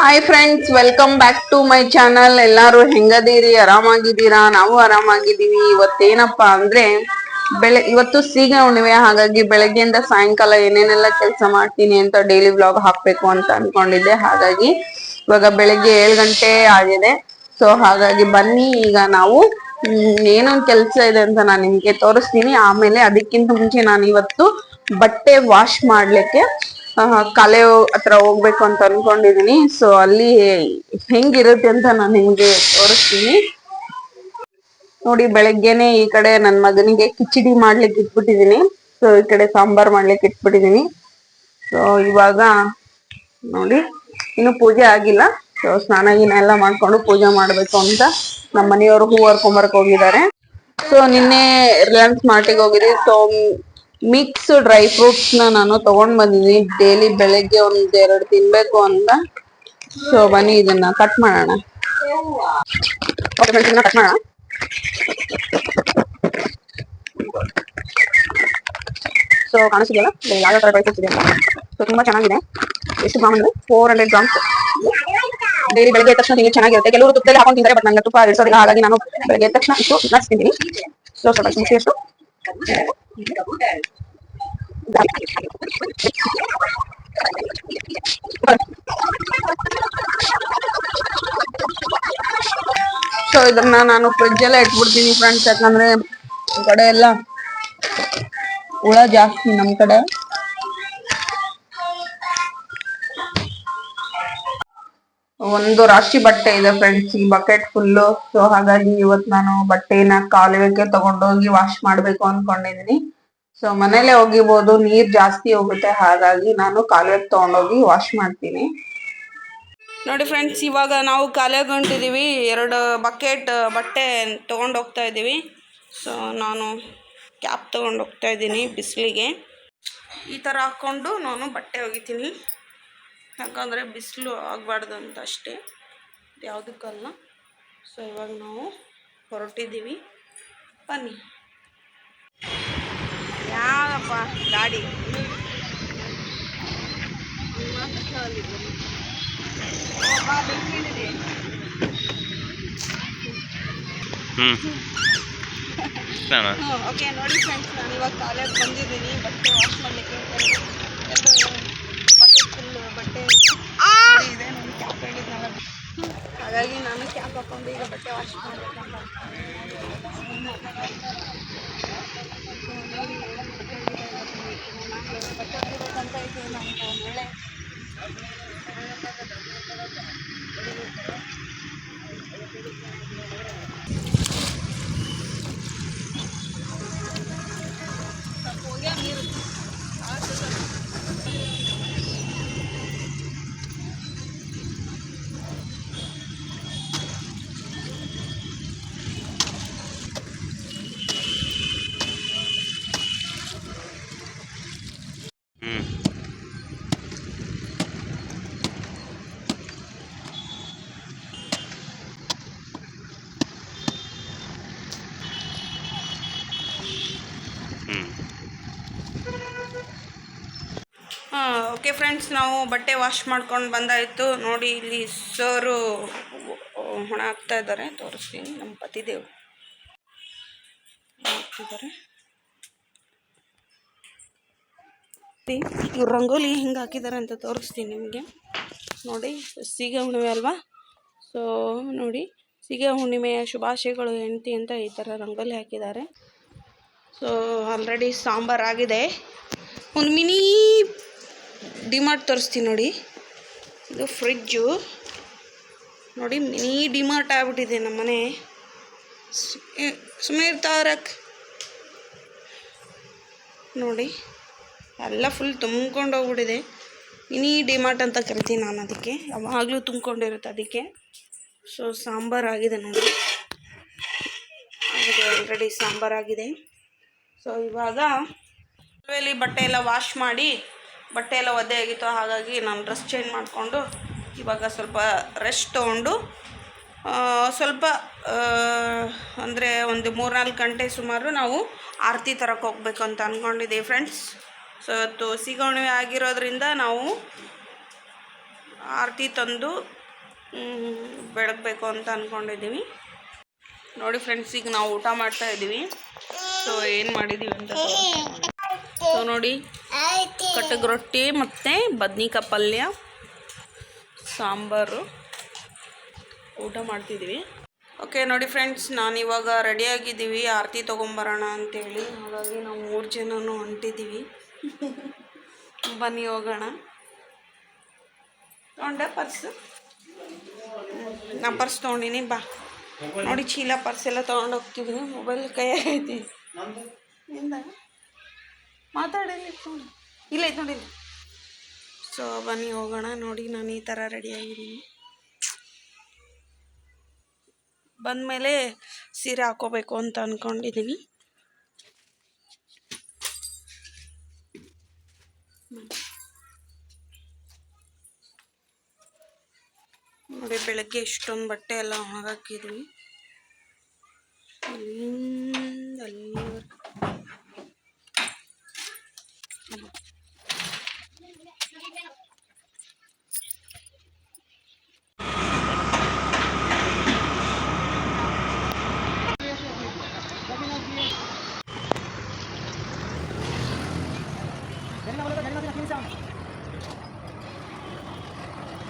Hi friends welcome back to my channel ಎಲ್ಲಾರು ಹೆಂಗದೀರಿ? ಆರಾಮಾಗಿದ್ದೀರಾ? ನಾವು ಆರಾಮಾಗಿದ್ದೀವಿ. ಇವತ್ತೇನಪ್ಪ ಅಂದ್ರೆ, ಬೆಳೆ, ಇವತ್ತು ಸೀಗ ಹುಣ್ಣಿಮೆ, ಹಾಗಾಗಿ ಬೆಳಗ್ಗೆಯಿಂದ ಸಾಯಂಕಾಲ ಏನೇನೆಲ್ಲ ಕೆಲಸ ಮಾಡ್ತೀನಿ ಅಂತ ಡೈಲಿ ವ್ಲಾಗ್ ಹಾಕ್ಬೇಕು ಅಂತ ಅನ್ಕೊಂಡಿದ್ದೆ. ಹಾಗಾಗಿ ಇವಾಗ ಬೆಳಗ್ಗೆ ಏಳು ಗಂಟೆ ಆಗಿದೆ. ಸೊ ಹಾಗಾಗಿ ಬನ್ನಿ, ಈಗ ನಾವು ಏನೊಂದು ಕೆಲಸ ಇದೆ ಅಂತ ನಾನು ನಿಮ್ಗೆ ತೋರಿಸ್ತೀನಿ. ಆಮೇಲೆ ಅದಕ್ಕಿಂತ ಮುಂಚೆ ನಾನು ಇವತ್ತು ಬಟ್ಟೆ ವಾಶ್ ಮಾಡ್ಲಿಕ್ಕೆ ಕಲೆ ಹತ್ರ ಹೋಗ್ಬೇಕು ಅಂತ ಅನ್ಕೊಂಡಿದೀನಿ. ಸೊ ಅಲ್ಲಿ ಹೆಂಗಿರುತ್ತೆ ಅಂತ ನಾನು ನಿಮ್ಗೆ ತೋರಿಸ್ತೀನಿ. ನೋಡಿ, ಬೆಳಗ್ಗೆನೆ ಈ ಕಡೆ ನನ್ ಮಗನಿಗೆ ಕಿಚಡಿ ಮಾಡ್ಲಿಕ್ಕೆ ಇಟ್ಬಿಟ್ಟಿದೀನಿ. ಸೊ ಈ ಕಡೆ ಸಾಂಬಾರ್ ಮಾಡ್ಲಿಕ್ಕೆ ಇಟ್ಬಿಟ್ಟಿದೀನಿ. ಸೊ ಇವಾಗ ನೋಡಿ, ಇನ್ನು ಪೂಜೆ ಆಗಿಲ್ಲ. ಸೊ ಸ್ನಾನ ಗೀನ ಎಲ್ಲ ಮಾಡ್ಕೊಂಡು ಪೂಜೆ ಮಾಡ್ಬೇಕು ಅಂತ ನಮ್ಮ ಮನೆಯವರು ಹೂ ಹೋಗಿದ್ದಾರೆ. ಸೊ ನಿನ್ನೆ ರಿಲಯನ್ಸ್ ಮಾರ್ಟಿಗೆ ಹೋಗಿದ್ವಿ. ಸೊ ಮಿಕ್ಸ್ ಡ್ರೈ ಫ್ರೂಟ್ಸ್ನ ನಾನು ತಗೊಂಡ್ ಬಂದಿದ್ದೀನಿ. ಡೈಲಿ ಬೆಳಗ್ಗೆ ಒಂದ್ ಎರಡು ತಿನ್ಬೇಕು ಅಂತ ಸೊ ಬನ್ನಿ ಇದನ್ನ ಕಟ್ ಮಾಡೋಣ. ಕಟ್ ಮಾಡೋಣ. ಸೊ ಕಾಣಿಸಿದೆಯಲ್ಲ ಯಾವ ತರ ಡ್ರೈ ಫ್ರೂಟ್ಸ್ ಇದೆ ಸೊ ತುಂಬಾ ಚೆನ್ನಾಗಿದೆ. ಎಷ್ಟು ಗ್ರಾಮ್ ಅಂದ್ರೆ ಫೋರ್ ಹಂಡ್ರೆಡ್ ಗ್ರಾಮ್ಸ್. ಡೈಲಿ ಬೆಳಗ್ಗೆ ತಕ್ಷಣ ತಿಂಡಿ ಚೆನ್ನಾಗಿರುತ್ತೆ. ಕೆಲವರು ತುಪ್ಪದಲ್ಲಿ ಹಾಕೊಂಡು ತಿಂತಾರೆ ಬಟ್ ನಂಗೆ ತುಪ್ಪ ಇಳಿಸೋದಿಲ್ಲ ಹಾಗಾಗಿ ನಾನು ಬೆಳಗ್ಗೆ ತಕ್ಷಣ ಇಷ್ಟು ನಟ್ಸ್ ತಿಂತೀನಿ. ಸೊ ಸ್ವಲ್ಪ ಎಷ್ಟು ಸೊ ಇದನ್ನ ನಾನು ಫ್ರಿಜ್ ಎಲ್ಲ ಇಟ್ಬಿಡ್ತೀನಿ ಫ್ರೆಂಡ್ಸ್ ಯಾಕಂದ್ರೆ ಕಡೆ ಎಲ್ಲ ಹುಳ ಜಾಸ್ತಿ ನಮ್ ಕಡೆ. ಒಂದು ರಾಶಿ ಬಟ್ಟೆ ಇದೆ ಫ್ರೆಂಡ್ಸ್ ಈ ಬಕೆಟ್ ಫುಲ್ಲು ಸೊ ಹಾಗಾಗಿ ಇವತ್ ನಾನು ಬಟ್ಟೆನ ಕಾಲುವೆಗೆ ತಗೊಂಡೋಗಿ ವಾಶ್ ಮಾಡ್ಬೇಕು ಅನ್ಕೊಂಡಿದೀನಿ. ಸೊ ಮನೇಲೆ ಹೋಗಿಬಹುದು ನೀರ್ ಜಾಸ್ತಿ ಹೋಗುತ್ತೆ. ಹಾಗಾಗಿ ನಾನು ಕಾಲುವೆಗೆ ತಗೊಂಡೋಗಿ ವಾಶ್ ಮಾಡ್ತೀನಿ. ನೋಡಿ ಫ್ರೆಂಡ್ಸ್ ಇವಾಗ ನಾವು ಕಾಲುವೆಗೆ ಹೊಂಟಿದೀವಿ. ಎರಡು ಬಕೆಟ್ ಬಟ್ಟೆ ತೊಗೊಂಡು ಹೋಗ್ತಾ ಇದ್ದೀವಿ ಸೊ ನಾನು ಕ್ಯಾಪ್ ತೊಗೊಂಡು ಹೋಗ್ತಾ ಇದ್ದೀನಿ ಬಿಸಿಲಿಗೆ. ಈ ಥರ ಹಾಕ್ಕೊಂಡು ನಾನು ಬಟ್ಟೆ ಒಗಿತೀನಿ. ಯಾಕಂದರೆ ಬಿಸಿಲು ಆಗಬಾರ್ದು ಅಂತ ಅಷ್ಟೇ. ಯಾವುದಕ್ಕಲ್ಲ? ಸೊ ಇವಾಗ ನಾವು ಹೊರಟಿದ್ದೀವಿ. ಬನ್ನಿ. ಯಾವಪ್ಪ ಗಾಡಿ? ಓಕೆ ನೋಡಿ ಫ್ರೆಂಡ್ಸ್ ನಾನು ಇವಾಗ ಕಾಲೇಜ್ ಬಂದಿದ್ದೀನಿ ಬಟ್ಟೆ ವಾಶ್ ಮಾಡಲಿಕ್ಕೆ ಎರಡು ಬಟ್ಟೆ ಫುಲ್ ಬಟ್ಟೆ ಇದೆ ನೋಡಿ ಇದೆ ನಾನು ಕ್ಯಾಪ್ ಹೇಳಿದ್ನಲ್ಲ ಹಾಗಾಗಿ ನಾನು ಕ್ಯಾಪ್ ಹಾಕೊಂಡು ಈಗ ಬಟ್ಟೆ ವಾಶ್ ಮಾಡಬೇಕಂತ ಬಟ್ಟೆ ಒಗಿಬೇಕಂತ ಇದ್ದೀನಿ ನಾನು ಮಳೆ ಹ್ಞೂ ಫ್ರೆಂಡ್ಸ್ ನಾವು ಬಟ್ಟೆ ವಾಶ್ ಮಾಡ್ಕೊಂಡು ಬಂದಾಯಿತು. ನೋಡಿ ಇಲ್ಲಿ ಸರು ಹೊಣ ಹಾಕ್ತಾ ಇದ್ದಾರೆ. ತೋರಿಸ್ತೀನಿ ನಮ್ಮ ಪತಿದೇವ್ ಹಾಕ್ತಿದ್ದಾರೆ ಇವ್ರು ರಂಗೋಲಿ ಹೆಂಗೆ ಹಾಕಿದ್ದಾರೆ ಅಂತ ತೋರಿಸ್ತೀನಿ ನಿಮಗೆ. ನೋಡಿ, ಸೀಗೆ ಹುಣ್ಣಿಮೆ ಅಲ್ವಾ? ಸೊ ನೋಡಿ, ಸೀಗೆ ಹುಣ್ಣಿಮೆಯ ಶುಭಾಶಯಗಳು ಹೆಂಡತಿ ಅಂತ ಈ ಥರ ರಂಗೋಲಿ ಹಾಕಿದ್ದಾರೆ. ಸೊ ಆಲ್ರೆಡಿ ಸಾಂಬಾರಾಗಿದೆ ಒಂದು ಮಿನಿ ಡಿಮಾರ್ಟ್ ತೋರಿಸ್ತೀನಿ ನೋಡಿ. ಇದು ಫ್ರಿಜ್ಜು ನೋಡಿ ಮಿನಿ ಡಿಮಾರ್ಟ್ ಆಗ್ಬಿಟ್ಟಿದೆ ನಮ್ಮ ಮನೆ. ಸುಮ್ಮನೆ ತಾರಕ್. ನೋಡಿ, ಎಲ್ಲ ಫುಲ್ ತುಂಬ್ಕೊಂಡು ಹೋಗ್ಬಿಟ್ಟಿದೆ. ಮಿನಿ ಡಿಮಾರ್ಟ್ ಅಂತ ಕರಿತೀನಿ ನಾನು ಅದಕ್ಕೆ. ಯಾವಾಗಲೂ ತುಂಬ್ಕೊಂಡಿರುತ್ತೆ ಅದಕ್ಕೆ. ಸೊ ಸಾಂಬಾರಾಗಿದೆ ನೋಡಿ. ಆಲ್ರೆಡಿ ಸಾಂಬಾರಾಗಿದೆ ಸೊ ಇವಾಗ ಬಟ್ಟೆ ಎಲ್ಲ ವಾಶ್ ಮಾಡಿ ಬಟ್ಟೆ ಎಲ್ಲ ಒದ್ದೆ ಆಗಿತ್ತು, ಹಾಗಾಗಿ ನಾನು ಡ್ರೆಸ್ ಚೇಂಜ್ ಮಾಡಿಕೊಂಡು ಇವಾಗ ಸ್ವಲ್ಪ ರೆಸ್ಟ್ ತೊಗೊಂಡು ಸ್ವಲ್ಪ ಅಂದರೆ ಒಂದು ಮೂರ್ನಾಲ್ಕು ಗಂಟೆ ಸುಮಾರು ನಾವು ಆರತಿ ತರಕ್ಕೆ ಹೋಗ್ಬೇಕು ಅಂತ ಅಂದ್ಕೊಂಡಿದ್ದೀವಿ ಫ್ರೆಂಡ್ಸ್ ಸೊ ಇವತ್ತು ಸಿಗವಣಿವೆ ಆಗಿರೋದ್ರಿಂದ ನಾವು ಆರತಿ ತಂದು ಬೆಳಗ್ಬೇಕು ಅಂತ ಅಂದ್ಕೊಂಡಿದ್ದೀವಿ ನೋಡಿ ಫ್ರೆಂಡ್ಸ್ ಈಗ ನಾವು ಊಟ ಮಾಡ್ತಾ ಇದ್ದೀವಿ ಸೊ ಏನು ಮಾಡಿದ್ದೀವಿ ಅಂತ ಸೊ ನೋಡಿ ಕಟ್ಟಗೆ ರೊಟ್ಟಿ ಮತ್ತು ಬದ್ನಿಕಾಯಿ ಪಲ್ಯ ಸಾಂಬಾರು. ಊಟ ಮಾಡ್ತಿದ್ದೀವಿ ಓಕೆ ನೋಡಿ ಫ್ರೆಂಡ್ಸ್ ನಾನು ಇವಾಗ ರೆಡಿಯಾಗಿದ್ದೀವಿ ಆರತಿ ತೊಗೊಂಬರೋಣ ಅಂತೇಳಿ. ಹಾಗಾಗಿ ನಾವು ಮೂರು ಜನನೂ ಹೊಂಟಿದ್ದೀವಿ ಬನ್ನಿ ಹೋಗೋಣ. ತೊಗೊಂಡೆ ಪರ್ಸು ನಾ ಪರ್ಸ್ ತೊಗೊಂಡಿನಿ ಬಾ. ನೋಡಿ ಚೀಲ ಪರ್ಸ್ ಎಲ್ಲ ತೊಗೊಂಡು ಮೊಬೈಲ್ ಕೈ ಇಂದ ಮಾತಾಡಿಲ್ಲ ಫೋನ್. ಇಲ್ಲ ಐತೆ ನೋಡಿ ಸೊ ಬನ್ನಿ, ಹೋಗೋಣ. ನೋಡಿ, ನಾನು ಈ ಥರ ರೆಡಿಯಾಗಿದ್ದೀನಿ ಬಂದಮೇಲೆ ಸೀರೆ ಹಾಕೋಬೇಕು ಅಂತ ಅಂದ್ಕೊಂಡಿದ್ದೀನಿ ನೋಡಿ, ಬೆಳಗ್ಗೆ ಇಷ್ಟೊಂದು ಬಟ್ಟೆ ಎಲ್ಲ ಒಣಗಾಕಿದ್ವಿ ಇಲ್ಲಿಂದ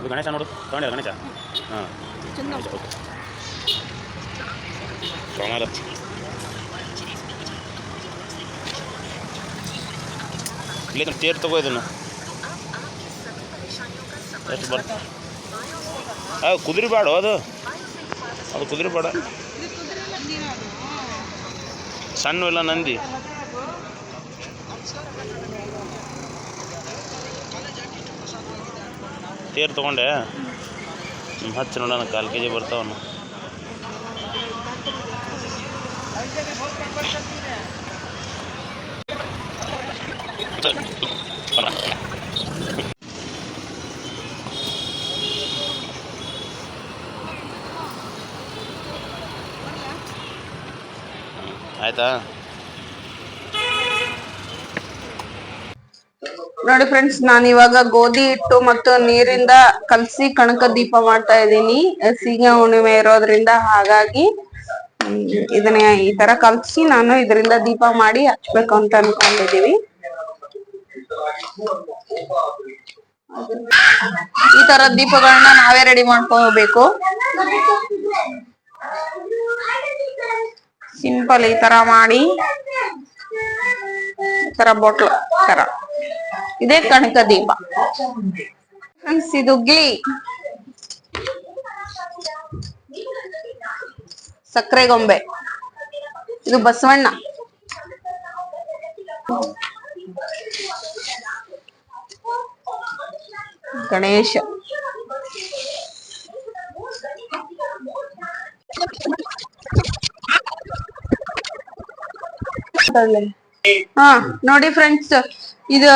ಅದು ಗಣೇಶ ನೋಡು ತಗೊಂಡಿಲ್ಲ ಗಣೇಶ? ಹಾಂ. ಗಣೇಶ ಓಕೆ. ಸೋಮಾರ ಇಲ್ಲಿ ತೇರು ತಗೋ ಇದನ್ನು. ಎಷ್ಟು ಬರ್ತ ಅದು ಕುದುರೆ ಬೇಡ ಅದು. ಅದು ಕುದುರೆ ಬೇಡ. ಸಣ್ಣ ಇಲ್ಲ ನಂದಿ. ತೇರು ತೊಗೊಂಡೆ. ಹಚ್ಚಿ ನೋಡೋಣ ಕಾಲು ಕೆ ಜಿ ಬರ್ತಾವನು ಆಯ್ತಾ? ನೋಡಿ ಫ್ರೆಂಡ್ಸ್ ನಾನು ಇವಾಗ ಗೋಧಿ ಹಿಟ್ಟು ಮತ್ತು ನೀರಿಂದ ಕಲಸಿ ಕಣಕ ದೀಪ ಮಾಡ್ತಾ ಇದ್ದೀನಿ. ಸೀಗೆ ಹುಣ್ಣಿಮೆ ಇರೋದ್ರಿಂದ ಹಾಗಾಗಿ ಇದನ್ನ ಈ ತರ ಕಲಸಿ ನಾನು ಇದರಿಂದ ದೀಪ ಮಾಡಿ ಹಚ್ಬೇಕು ಅಂತ ಅನ್ಕೊಂಡಿದೀವಿ. ಈ ತರ ದೀಪಗಳನ್ನ ನಾವೇ ರೆಡಿ ಮಾಡ್ಕೋಬೇಕು. ಸಿಂಪಲ್ ಈ ತರ ಮಾಡಿ. ಈ ತರ ಬಾಟ್ಲ್ ತರ. ಇದೇ ಕನಕ ದೀಪ. ಗಿಳಿ. ಸಕ್ಕರೆ ಗೊಂಬೆ. ಇದು ಬಸವಣ್ಣ. ಗಣೇಶ. ಹಾ ನೋಡಿ ಫ್ರೆಂಡ್ಸ್ ಇದು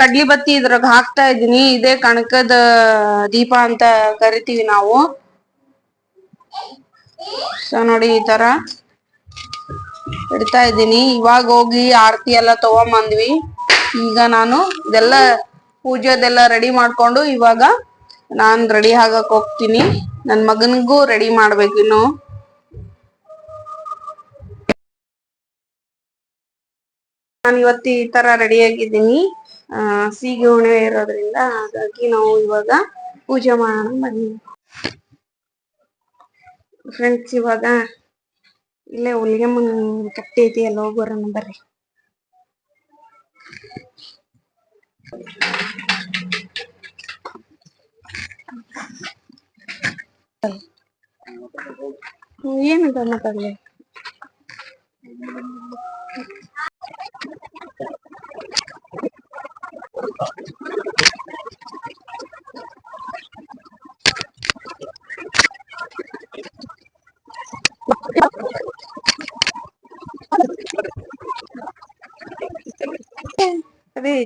ಕಡ್ಲಿ ಬತ್ತಿ ಇದ್ರಾಗ ಹಾಕ್ತಾ ಇದೀನಿ ಇದೇ ಕಣಕದ ದೀಪ ಅಂತ ಕರಿತೀವಿ ನಾವು. ಸೊ ನೋಡಿ ಈ ತರ ಇಡ್ತಾ ಇದ್ದೀನಿ. ಇವಾಗ ಹೋಗಿ ಆರತಿ ಎಲ್ಲ ತಗೊಂಬಂದ್ವಿ. ಈಗ ನಾನು ಇದೆಲ್ಲ ಪೂಜೆದೆಲ್ಲ ರೆಡಿ ಮಾಡ್ಕೊಂಡು ಇವಾಗ ನಾನ್ ರೆಡಿ ಆಗಕ್ ಹೋಗ್ತೀನಿ. ನನ್ ಮಗನಿಗೂ ರೆಡಿ ಮಾಡ್ಬೇಕು ನಾನು ಇವತ್ತು ಈ ತರ ರೆಡಿ ಆಗಿದ್ದೀನಿ. ಸೀಗೆ ಹುಣ್ಣಿಮೆ ಇರೋದ್ರಿಂದ ಹಾಗಾಗಿ ನಾವು ಇವಾಗ ಪೂಜೆ ಮಾಡೋಣ ಬನ್ನಿ. ಫ್ರೆಂಡ್ಸ್ ಇವಾಗ ಇಲ್ಲೇ ಹುಲಿಗೆಮ್ಮನ ಕಟ್ಟಿ ಐತಿ ಎಲ್ಲ ಹೋಗೋಣ ಬರ್ರಿ ಏನಿದೆ ಮಾತಾಡ್ಲಿ?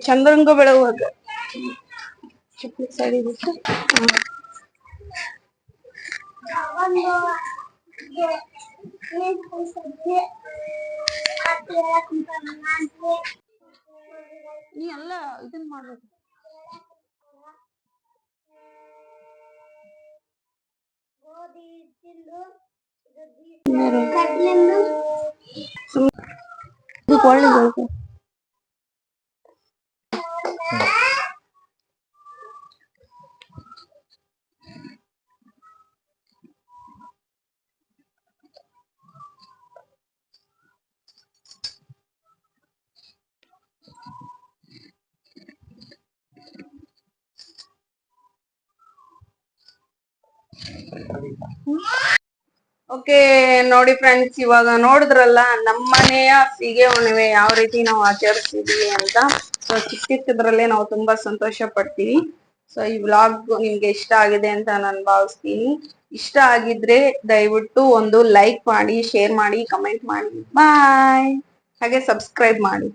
ಚಂದ್ರಂಗ ಬೆಳಗುವಾಗ. ಚಪ್ಪಲಿ ಸೈಡ್ ನೀ ಎಲ್ಲ ಇದನ್ ಮಾಡ್ಬೇಕು. ಸುಮ್ಮನೆ ಒಳ್ಳೆ ಓಕೆ ನೋಡಿ ಫ್ರೆಂಡ್ಸ್ ಇವಾಗ ನೋಡಿದ್ರಲ್ಲ ನಮ್ಮನೆಯ ಸೀಗೆ ಹುಣ್ಣಿಮೆ ಯಾವ ರೀತಿ ನಾವು ಆಚರಿಸ್ತಿದೀವಿ ಅಂತ. ಸೊ ಚಿಕ್ಕ ಚಿಕ್ಕದ್ರಲ್ಲೇ ನಾವು ತುಂಬಾ ಸಂತೋಷ ಪಡ್ತೀವಿ. ಸೊ ಈ ವ್ಲಾಗ್ ನಿಮ್ಗೆ ಇಷ್ಟ ಆಗಿದೆ ಅಂತ ನಾನು ಭಾವಿಸ್ತೀನಿ. ಇಷ್ಟ ಆಗಿದ್ರೆ ದಯವಿಟ್ಟು ಒಂದು ಲೈಕ್ ಮಾಡಿ ಶೇರ್ ಮಾಡಿ ಕಮೆಂಟ್ ಮಾಡಿ. ಬಾಯ್ ಹಾಗೆ ಸಬ್ಸ್ಕ್ರೈಬ್ ಮಾಡಿ.